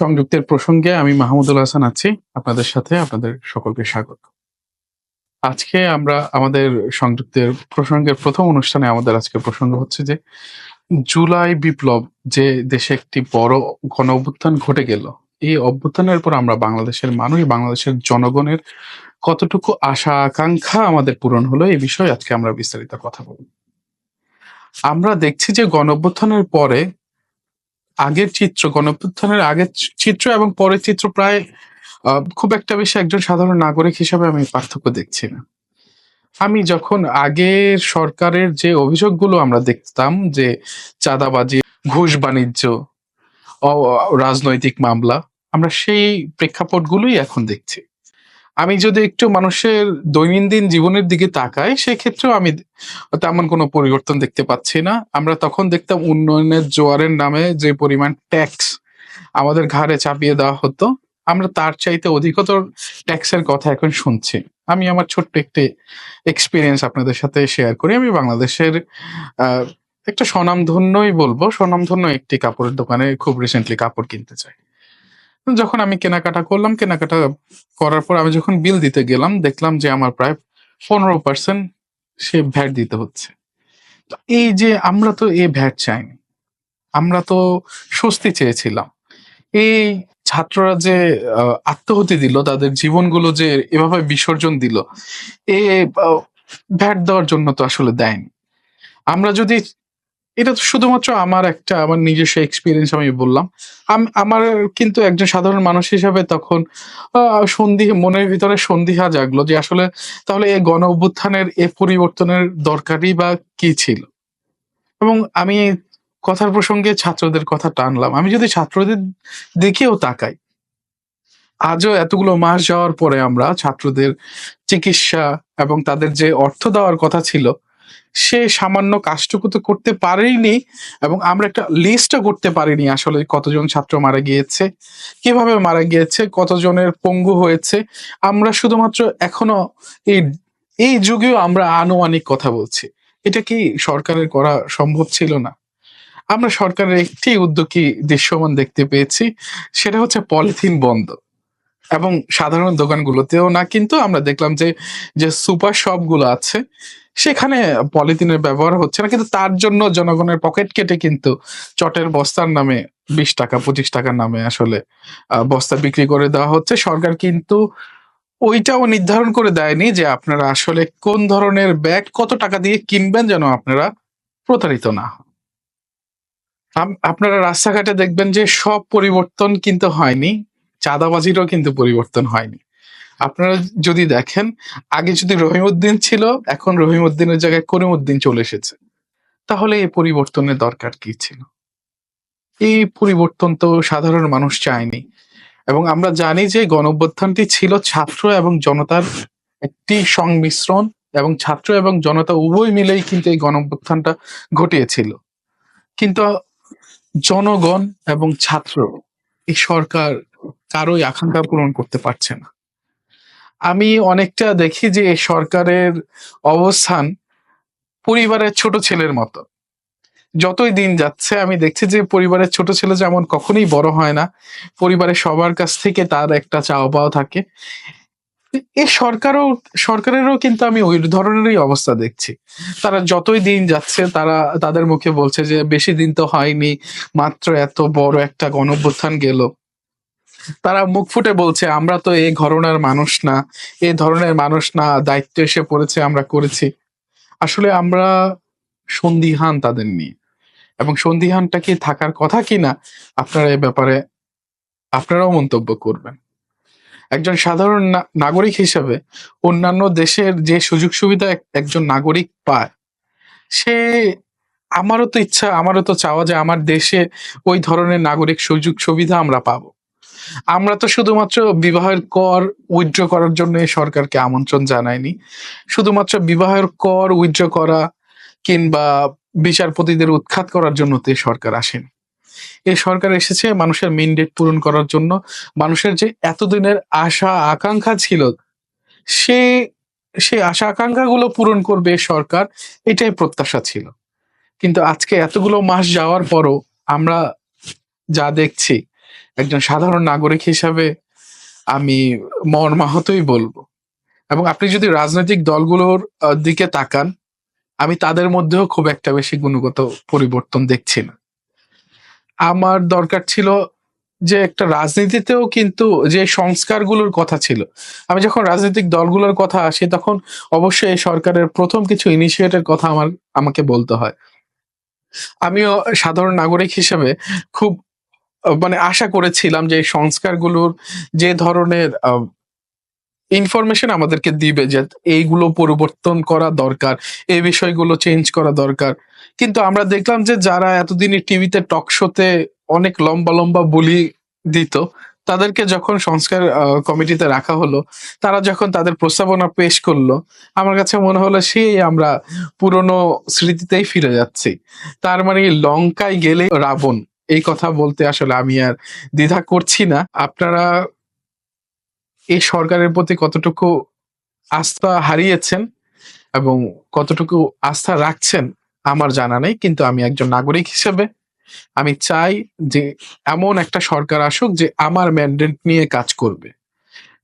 সংযুক্তের প্রসঙ্গে আমি মাহমুদুল হাসান আছি। আপনাদের সাথে আপনাদের সকলকে স্বাগত। আজকে আমরা আমাদের সংযুক্তের প্রসঙ্গের প্রথম অনুষ্ঠানে আমাদের আজকে প্রসঙ্গ হচ্ছে যে, জুলাই বিপ্লব যে দেশে একটি বড় গণ অভ্যুত্থান ঘটে গেল, এই অভ্যুত্থানের পর আমরা বাংলাদেশের মানুষ, বাংলাদেশের জনগণের কতটুকু আশা, আকাঙ্ক্ষা আমাদের পূরণ হলো, এই বিষয়ে আজকে আমরা বিস্তারিত কথা বলব। আমরা দেখছি যে গণ অভ্যুত্থানের পরে আগের চিত্র, গণঅভ্যুত্থানের আগের চিত্র এবং পরের চিত্র প্রায় খুব একটা বেশি একজন সাধারণ নাগরিক হিসাবে আমি পার্থক্য দেখছি না। আমি যখন আগের সরকারের যে অভিযোগগুলো আমরা দেখতাম যে চাঁদাবাজি, ঘুষ বাণিজ্য রাজনৈতিক মামলা, আমরা সেই প্রেক্ষাপটগুলোই এখন দেখছি। আমি যদি একটু মানুষের দৈনন্দিন জীবনের দিকে তাকাই, সেক্ষেত্রেও আমি তেমন কোনো পরিবর্তন দেখতে পাচ্ছি না। আমরা তখন দেখতাম উন্নয়নের জোয়ারের নামে যে পরিমাণ ট্যাক্স আমাদের ঘাড়ে চাপিয়ে দেওয়া হতো, আমরা তার চাইতে অধিকতর ট্যাক্সের কথা এখন শুনছি। আমি আমার ছোট্ট একটি এক্সপিরিয়েন্স আপনাদের সাথে শেয়ার করি। আমি বাংলাদেশের একটা স্বনামধন্যই বলব, স্বনামধন্য একটি কাপড়ের দোকানে খুব রিসেন্টলি কাপড় কিনতে চাই। যখন আমি কেনাকাটা করলাম, কেনাকাটা করার পর আমি যখন বিল দিতে গেলাম, দেখলাম যে আমার প্রায় পনেরো পার্সেন্ট সে ভ্যাট দিতে হচ্ছে। তো এই যে আমরা তো এই ভ্যাট চাইনি, আমরা তো স্বস্তি চেয়েছিলাম। এই ছাত্ররা যে আত্মহতি দিল, তাদের জীবনগুলো যে এভাবে বিসর্জন দিল, এ ভ্যাট দেওয়ার জন্য তো আসলে দেয়নি। আমরা যদি এটা তো শুধুমাত্র আমার একটা, আমার নিজস্ব এক্সপিরিয়েন্স আমি বললাম। আম- আমার কিন্তু একজন সাধারণ মানুষ হিসাবে তখন সন্ধি, মনের ভিতরে সন্দিহা জাগলো যে আসলে তাহলে এই গণ অভ্যুত্থানের এ পরিবর্তনের দরকারই বা কি ছিল? এবং আমি কথার প্রসঙ্গে ছাত্রদের কথা টানলাম। আমি যদি ছাত্রদের দিকেও তাকাই, আজও এতগুলো মাস যাওয়ার পরে আমরা ছাত্রদের চিকিৎসা এবং তাদের যে অর্থ দেওয়ার কথা ছিল সে সামান্য কাজটুকু তো করতে পারেনি এবং আমরা একটা লিস্টও করতে পারিনি আসলে কতজন ছাত্র মারা গিয়েছে, কীভাবে মারা গিয়েছে, কতজনের পঙ্গু হয়েছে। আমরা শুধুমাত্র এখনও এই এই যুগেও আমরা আনুমানিক কথা বলছি। এটা কি সরকারের করা সম্ভব ছিল না? আমরা সরকারের একটি উদ্যোগী দৃশ্যমান দেখতে পেয়েছি, সেটা হচ্ছে পলিথিন বন্ধ এবং সাধারণ দোকানগুলোতেও না, কিন্তু আমরা দেখলাম যে যে সুপার শপগুলো আছে, সেখানে পলিথিনের ব্যবহার হচ্ছে না, কিন্তু তার জন্য জনগণের পকেট কেটে কিন্তু চটের বস্তার নামে বিশ টাকা, পঁচিশ টাকার নামে আসলে বস্তা বিক্রি করে দেওয়া হচ্ছে। সরকার কিন্তু ওইটাও নির্ধারণ করে দেয়নি যে আপনারা আসলে কোন ধরনের ব্যাগ কত টাকা দিয়ে কিনবেন যেন আপনারা প্রতারিত না আপনারা রাস্তাঘাটে দেখবেন যে সব পরিবর্তন কিন্তু হয়নি। চাঁদাবাজিরও কিন্তু পরিবর্তন হয়নি। আপনারা যদি দেখেন, আগে যদি রহিমউদ্দিন ছিল, এখন রহিমউদ্দিনের জায়গায় করিমউদ্দিন চলে এসেছে। তাহলে এই পরিবর্তনের দরকার কি ছিল? এই পরিবর্তন তো সাধারণ মানুষ চায়নি। এবং আমরা জানি যে গণঅভ্যুত্থানটি ছিল ছাত্র এবং জনতার একটি সংমিশ্রণ এবং ছাত্র এবং জনতা উভয় মিলেই কিন্তু এই গণঅভ্যুত্থানটা ঘটিয়েছিল। কিন্তু জনগণ এবং ছাত্র, এই সরকার কারোই আকাঙ্ক্ষা পূরণ করতে পারছে না। আমি অনেকটা দেখি যে সরকারের অবস্থান পরিবারের ছোট ছেলের মতো। যতই দিন যাচ্ছে, আমি দেখছি যে পরিবারের ছোট ছেলে যেমন কখনোই বড় হয় না, পরিবারের সবার কাছ থেকে তার একটা চাওয়া পাওয়া থাকে। এই সরকারও, সরকারেরও কিন্তু আমি ওই ধরনেরই অবস্থা দেখছি। তারা যতই দিন যাচ্ছে, তারা, তাদের মুখে বলছে যে বেশি দিন তো হয়নি, মাত্র এত বড় একটা গণঅভ্যুত্থান গেল। তারা মুখ ফুটে বলছে, আমরা তো এই ঘরনার মানুষ না। এই ধরনের মানুষ না, দায়িত্ব এসে পড়েছে, আমরা করেছি। আসলে আমরা সন্দিহান তাদের নিয়ে। এবং সন্দিহানটা কি থাকার কথা কিনা আপনারা এ ব্যাপারে আপনারাও মন্তব্য করবেন। একজন সাধারণ না- নাগরিক হিসেবে অন্যান্য দেশের যে সুযোগ সুবিধা এক- একজন নাগরিক পায়, সে, আমারও তো ইচ্ছা, আমারও তো চাওয়া যে আমার দেশে ওই ধরনের নাগরিক সুযোগ সুবিধা আমরা পাবো। আমরা তো শুধুমাত্র বিবাহের কর উইথড্র করার জন্য সরকারকে আমন্ত্রণ জানাইনি। শুধুমাত্র বিবাহের কর উইথড্র করা কিংবা বিচারপতিদের উৎখাত করার জন্য তো সরকার আসেনি। এই সরকার এসেছে মানুষের মেন্ডেট পূরণ করার জন্য। মানুষের যে এতদিনের আশা, আকাঙ্ক্ষা ছিল, সে সেই আশা, আকাঙ্ক্ষাগুলো পূরণ করবে সরকার, এটাই প্রত্যাশা ছিল। কিন্তু আজকে এতগুলো মাস যাওয়ার পরও আমরা যা দেখছি একজন সাধারণ নাগরিক হিসাবে আমি মর্মাহতই বলব। এবং আপনি যদি রাজনৈতিক দলগুলোর দিকে তাকান, আমি তাদের মধ্যেও খুব একটা বেশি গুণগত পরিবর্তন দেখছি না। আমার দরকার ছিল যে একটা রাজনীতিতেও কিন্তু যে সংস্কারগুলোর কথা ছিল, আমি যখন রাজনৈতিক দলগুলোর কথা আসি তখন অবশ্যই সরকারের প্রথম কিছু ইনিশিয়েটের কথা আমার, আমাকে বলতে হয়। আমিও সাধারণ নাগরিক হিসেবে খুব মানে আশা করেছিলাম যে এই সংস্কারগুলোর যে ধরনের ইনফরমেশন আমাদেরকে দিবে যে এইগুলো পরিবর্তন করা দরকার, এই বিষয়গুলো চেঞ্জ করা দরকার। কিন্তু আমরা দেখলাম যে যারা এতদিন টিভিতে টক শোতে অনেক লম্বা লম্বা বলি দিত, তাদেরকে যখন সংস্কার কমিটিতে রাখা হলো, তারা যখন তাদের প্রস্তাবনা পেশ করল, আমার কাছে মনে হলো সেই আমরা পুরনো স্মৃতিতেই ফিরে যাচ্ছি। তার মানে লঙ্কায় গেলে রাবণ। এই কথা বলতে আসলে আমি আর দ্বিধা করছি না। আপনারা এই সরকারের প্রতি কতটুকু আস্থা হারিয়েছেন এবং কতটুকু আস্থা রাখছেন আমার জানা নেই, কিন্তু আমি একজন নাগরিক হিসেবে আমি চাই যে এমন একটা সরকার আসুক যে আমার ম্যান্ডেট নিয়ে কাজ করবে।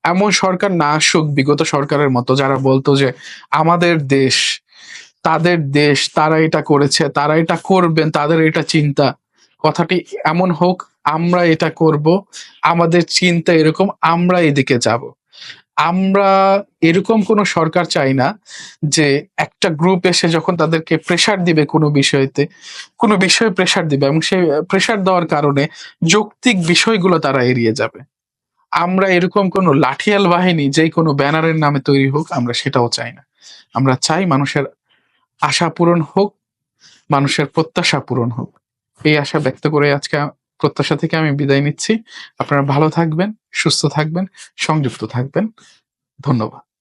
এমন সরকার না আসুক, বিগত সরকারের মতো যারা বলতো যে আমাদের দেশ, তাদের দেশ, তারা এটা করেছে, তারা এটা করবেন, তাদের এটা চিন্তা। কথাটি এমন হোক, আমরা এটা করব, আমাদের চিন্তা এরকম, আমরা এদিকে যাব। আমরা এরকম কোন সরকার চাই না যে একটা গ্রুপ এসে যখন তাদেরকে প্রেশার দিবে কোনো বিষয়তে, কোনো বিষয়ে প্রেসার দিবে এবং সেই প্রেসার দেওয়ার কারণে যৌক্তিক বিষয়গুলো তারা এড়িয়ে যাবে। আমরা এরকম কোনো লাঠিয়াল বাহিনী, যেই কোনো ব্যানারের নামে তৈরি হোক, আমরা সেটাও চাই না। আমরা চাই মানুষের আশা পূরণ হোক, মানুষের প্রত্যাশা পূরণ হোক। এই আশা ব্যক্ত করে আজকে প্রত্যাশা থেকে আমি বিদায় নিচ্ছি। আপনারা ভালো থাকবেন, সুস্থ থাকবেন, সংযুক্ত থাকবেন। ধন্যবাদ।